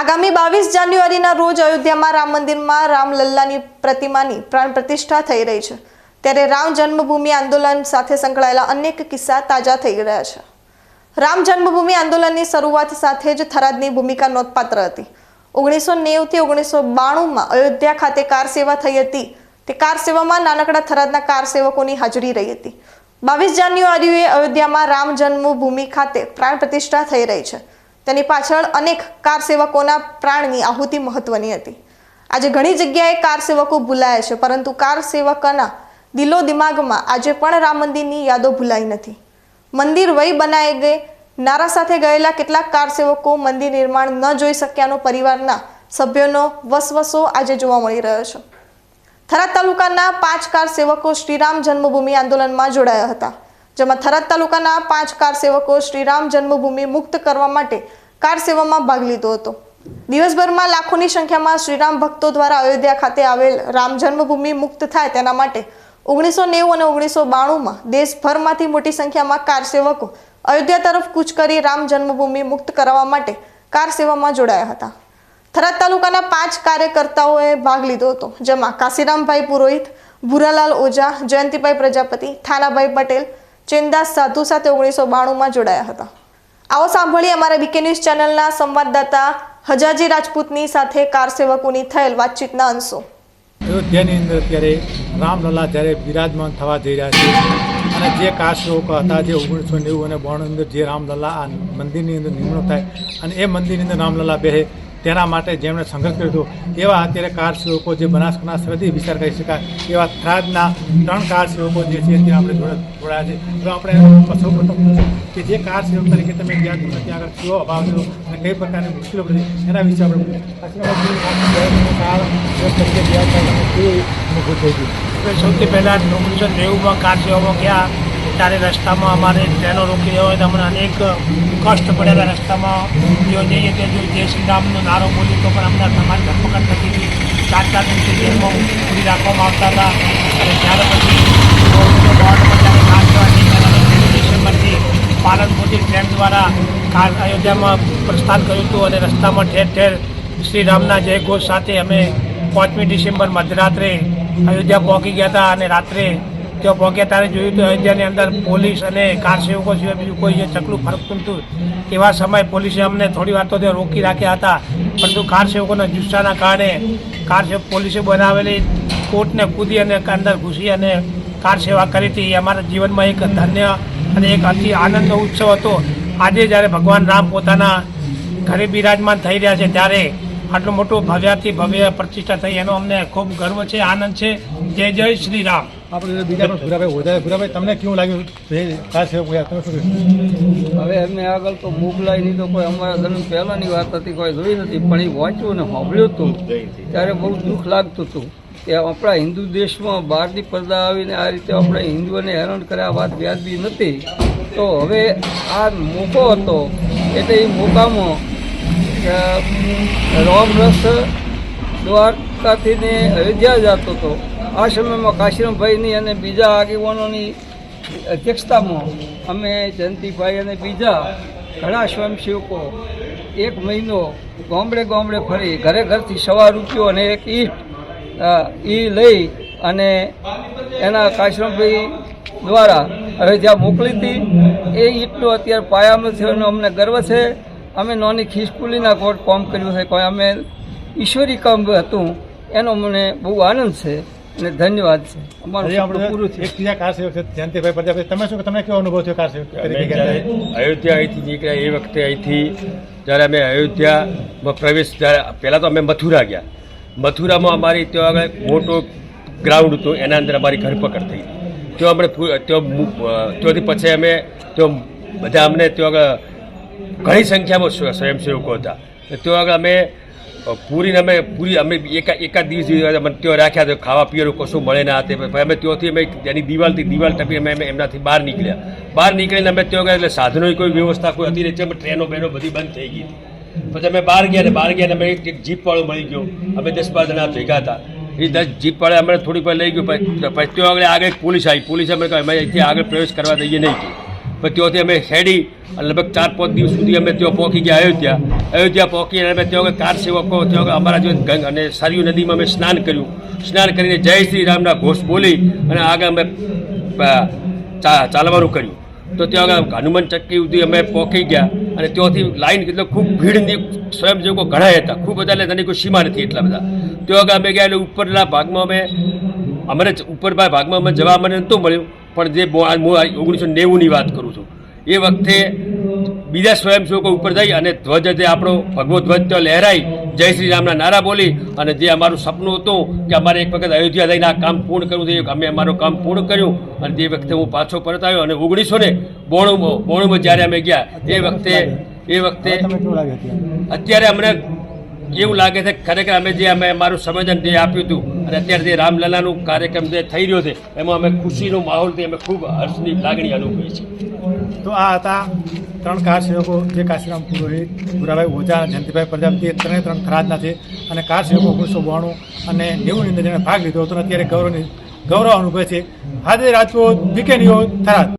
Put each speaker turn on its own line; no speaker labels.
આગામી બાવીસ જાન્યુઆરીના રોજ અયોધ્યામાં રામ મંદિરમાં રામલલ્લાની પ્રતિમાની પ્રાણ પ્રતિષ્ઠા થઈ રહી છે. ત્યારે રામ જન્મભૂમિ આંદોલન સાથે સંકળાયેલા અનેક કિસ્સા તાજા થઈ રહ્યા છે. રામ જન્મભૂમિ આંદોલનની શરૂઆત સાથે જ થરાદની ભૂમિકા નોંધપાત્ર હતી. ઓગણીસો નેવથી ઓગણીસો બાણુંમાં અયોધ્યા ખાતે કાર સેવા થઈ હતી. તે કાર સેવામાં નાનકડા થરાદના કાર સેવકોની હાજરી રહી હતી. બાવીસ જાન્યુઆરીએ અયોધ્યામાં રામ જન્મભૂમિ ખાતે પ્રાણ પ્રતિષ્ઠા થઈ રહી છે. તેની પાછળ અનેક કાર સેવકોના પ્રાણની આહુતિ મહત્વની હતી. આજે ઘણી જગ્યાએ કાર સેવકો ભૂલાયા છે, પરંતુ કાર સેવકના દિલો દિમાગમાં આજે પણ રામ મંદિરની યાદો ભૂલાઈ નથી. મંદિર વય બનાવી ગઈ, નારા સાથે ગયેલા કેટલાક કાર સેવકો મંદિર નિર્માણ ન જોઈ શક્યાનો પરિવારના સભ્યોનો વસવસો આજે જોવા મળી રહ્યો છે. થરાદ તાલુકાના પાંચ કાર સેવકો શ્રીરામ જન્મભૂમિ આંદોલનમાં જોડાયા હતા. જેમાં થરાદ તાલુકાના પાંચ કાર સેવકો શ્રીરામ જન્મભૂમિ મુક્ત કરવા માટે કાર સેવામાં ભાગ લીધો હતો. દિવસભરમાં લાખોની સંખ્યામાં શ્રીરામ ભક્તો દ્વારા અયોધ્યા ખાતે આવેલ રામ જન્મભૂમિ મુક્ત થાય તેના માટે ઓગણીસો નેવું અને ઓગણીસો બાણુંમાં દેશભરમાંથી મોટી સંખ્યામાં કાર સેવકો અયોધ્યા તરફ કૂચ કરી રામ જન્મભૂમિ મુક્ત કરાવવા માટે કાર સેવામાં જોડાયા હતા. થરાદ તાલુકાના પાંચ કાર્યકર્તાઓએ ભાગ લીધો હતો, જેમાં કાશીરામભાઈ પુરોહિત, ભૂરાલાલ ઓઝા, જયંતિભાઈ પ્રજાપતિ, થાનાભાઈ પટેલ ચેનદાસ સાધુ સાથે ઓગણીસો બાણુંમાં જોડાયા હતા. આવો સાંભળીએ અમારા બીકે ન્યૂઝ ચેનલના સંવાદદાતા હજાજી રાજપૂતની સાથે કાર સેવકોની થયેલ વાતચીતના અંશો.
અયોધ્યાની અંદર અત્યારે રામલલા જ્યારે બિરાજમાન થવા જઈ રહ્યા છે અને જે કાર સેવકો હતા, જે ઓગણીસો નેવું અને બોણ અંદર જે રામલલા આ મંદિરની અંદર નિમણૂક થાય અને એ મંદિરની અંદર રામલલા બેહે તેના માટે જેમણે સંઘર્ષ કર્યો હતો એવા અત્યારે કાર સેવકો જે બનાસકાંઠા સરહદી વિસ્તાર કરી શકાય એવા થરાદના ત્રણ કાર સેવકો જે છે તે આપણે જોડે જોડાયા છે. તો આપણે સૌ પ્રથમ કે જે કાર સેવક તરીકે તમે જ્યાં તમે ત્યાં આગળ કેવો અભાવ થયો અને કઈ પ્રકારની મુશ્કેલીઓ પડી એના વિશે આપણે કાર સેવક તરીકે ત્યાં થઈ ગયું
સૌથી પહેલાં ઓગણીસો નેવુંમાં કાર સેવામાં ગયા. ત્યારે રસ્તામાં અમારે ટ્રેનો રોકી હોય તો અમને અનેક કષ્ટ પડેલા રસ્તામાં જો જઈએ કે જો જય શ્રી રામનો નારો બોલી તો પણ અમને તમારી ધરપકડ થતી હતી. ચાર ચાર દિવસે જેલમાં પૂરી રાખવામાં આવતા હતા. અને ત્યાર પછી ડિસેમ્બરથી પાલનપુરથી ટ્રેન દ્વારા કાર અયોધ્યામાં પ્રસ્થાન કર્યું હતું અને રસ્તામાં ઠેર ઠેર શ્રી રામના જય ઘોષ સાથે અમે પાંચમી ડિસેમ્બર મધરાત્રે અયોધ્યા પહોંચી ગયા હતા અને રાત્રે ત્યાં પહોંચ્યા ત્યારે જોયું તો અયોધ્યાની અંદર પોલીસ અને કાર સેવકો સિવાય બીજું કોઈ જે ચકલું ફરકતું હતું એવા સમયે પોલીસે અમને થોડી વાર તો ત્યાં રોકી રાખ્યા હતા. પરંતુ કાર સેવકોના જુસ્સાના કારણે કાર સેવક પોલીસે બનાવેલી કોર્ટને કૂદી અને અંદર ઘૂસી અને કાર સેવા કરી હતી. એ અમારા જીવનમાં એક ધન્ય અને એક અતિ આનંદનો ઉત્સવ હતો. આજે જ્યારે ભગવાન રામ પોતાના ઘરે બિરાજમાન થઈ રહ્યા છે ત્યારે આટલું મોટું ભવ્યાથી ભવ્ય પ્રતિષ્ઠા થઈ. એનો અમને ખૂબ ગર્વ છે, આનંદ છે. જય જય શ્રી રામ.
આપણે બીજા પણ ભૂરાભાઈ વધારે ભૂરાભાઈ તમને કેવું લાગ્યું? કાર સેવક ગયા તમે શું
હવે એમને આગળ તો મોકલાઈ નહીં તો કોઈ અમારા જન્મ પહેલાંની વાત હતી કોઈ જોઈ નથી પણ એ વાંચ્યું અને સાંભળ્યું હતું. ત્યારે બહુ દુઃખ લાગતું હતું કે આપણા હિન્દુ દેશમાં બહારની પડદા આવીને આ રીતે આપણે હિન્દુઓને હેરાન કર્યા વાત વ્યાજબી નથી. તો હવે આ મોકો હતો એટલે એ મોકામાં અ, રામરસ દ્વારકાથી ને અયોધ્યા જતો હતો. આ સમયમાં કાશીરામભાઈની અને બીજા આગેવાનોની અધ્યક્ષતામાં અમે જયંતિભાઈ અને બીજા ઘણા સ્વયંસેવકો એક મહિનો ગામડે ગામડે ફરી ઘરે ઘરથી સવા રૂપિયો અને એક ઈંટ એ લઈ અને એના કાશીરામભાઈ દ્વારા હવે જ્યાં મોકલી હતી, એ ઈટનો અત્યારે પાયામાં થયો અમને ગર્વ છે. અમે નોની ખીસકુલીના કોર્ટ કામ કર્યું છે, કોઈ અમે ઈશ્વરી કામ હતું, એનો મને બહુ આનંદ છે. અને ધન્યવાદ છે. અમારું પૂરું છે
એક બીજા કાર સેવક જયંતિભાઈ પ્રજાપતિ તમે શું તમને કેવો અનુભવ થયો કાર સેવક
અયોધ્યા અહીંથી નીકળ્યા એ વખતે અહીંથી જ્યારે અમે અયોધ્યામાં પ્રવેશ જ્યારે પહેલાં તો અમે મથુરા ગયા. મથુરામાં અમારી ત્યાં આગળ મોટો ગ્રાઉન્ડ હતું એના અંદર અમારી ધરપકડ થઈ. ત્યાં અમે ત્યાંથી પછી અમે ત્યાં બધા અમને ત્યાં આગળ ઘણી સંખ્યામાં સ્વયંસેવકો હતા. ત્યાં આગળ અમે પૂરીને અમે પૂરી અમે એકા, એકાદ દિવસ અમે ત્યાં રાખ્યા તો ખાવા પીવાનું કશું મળે ના તે અમે ત્યાંથી અમે એની દિવાલથી દિવાલ ટપી અમે એમનાથી બહાર નીકળ્યા. બહાર નીકળીને અમે ત્યાં ગયા એટલે સાધનોની કોઈ વ્યવસ્થા કોઈ હતી નહીં. અમે ટ્રેનો બેનો બધી બંધ થઈ ગઈ પછી અમે બહાર ગયા ને બહાર ગયા ને અમે એક જીપવાળો મળી ગયો. અમે દસ બાર જણા ભેગા હતા. એ દસ જીપવાળા અમને થોડી વાર લઈ ગયો. પછી પછી ત્યાં આગળ આગળ પોલીસ આવી. પોલીસ અમે કહ્યું, અમે અહીંથી આગળ પ્રવેશ કરવા દઈએ નહીં. પછી ત્યાંથી અમે હેડી લગભગ ચાર પાંચ દિવસ સુધી અમે ત્યાં પહોંચી ગયા, અયોધ્યા. અયોધ્યા પહોંચી અને અમે ત્યાં કાર સેવકો, ત્યાં અમારા જે ગંગ અને સરયુ નદીમાં અમે સ્નાન કર્યું. સ્નાન કરીને જય શ્રી રામના ઘોષ બોલી અને આગળ અમે ચાલવાનું કર્યું. તો ત્યાં આગળ હનુમાન ચક્કી સુધી અમે પહોંચી ગયા અને ત્યાંથી લાઈન એટલે ખૂબ ભીડની સ્વયંસેવકો ઘણા હતા. ખૂબ બધા એટલે તેની કોઈ સીમા નથી એટલા બધા. ત્યાં આગળ અમે ગયા એટલે ઉપરના ભાગમાં અમે અમને જ ઉપરના ભાગમાં અમે જવા મને નહોતું મળ્યું. પણ જે હું ઓગણીસો નેવુંની વાત કરું છું એ વખતે બીજા સ્વયંસેવકો ઉપર જઈ અને ધ્વજ જે આપણો ભગવો ધ્વજ ત્યાં લહેરાઈ જય શ્રી રામના નારા બોલી અને જે અમારું સપનું હતું કે અમારે એક વખત અયોધ્યા જઈને આ કામ પૂર્ણ કરવું છે અમે અમારું કામ પૂર્ણ કર્યું અને તે વખતે હું પાછો પરત આવ્યો અને ઓગણીસો ને બોણું બોણુંમાં જ્યારે અમે ગયા એ વખતે એ વખતે
અત્યારે
અમને એવું લાગે છે ખરેખર અમે જે અમે અમારું સંવેદન જે આપ્યું હતું અને અત્યારે જે રામલલાનું કાર્યક્રમ જે થઈ રહ્યો છે, એમાં અમે ખુશીનો માહોલથી અમે ખૂબ હર્ષની લાગણી અનુભવી છે
તો આ હતા ત્રણ કાર સેવકો જે કાશીરામ પુરોહિત, ભુરાભાઈ ઓઝા અને જયંતિભાઈ પ્રજાપતિ, એ ત્રણે ત્રણ થરાદના છે. અને કાર સેવકો ઓગણીસો બોણું અને નેવુંની અંદર જેણે ભાગ લીધો હતો અત્યારે ગૌરવની ગૌરવ અનુભવે છે. હાજર રાજપૂત બીકે ન્યૂઝ, થરાદ.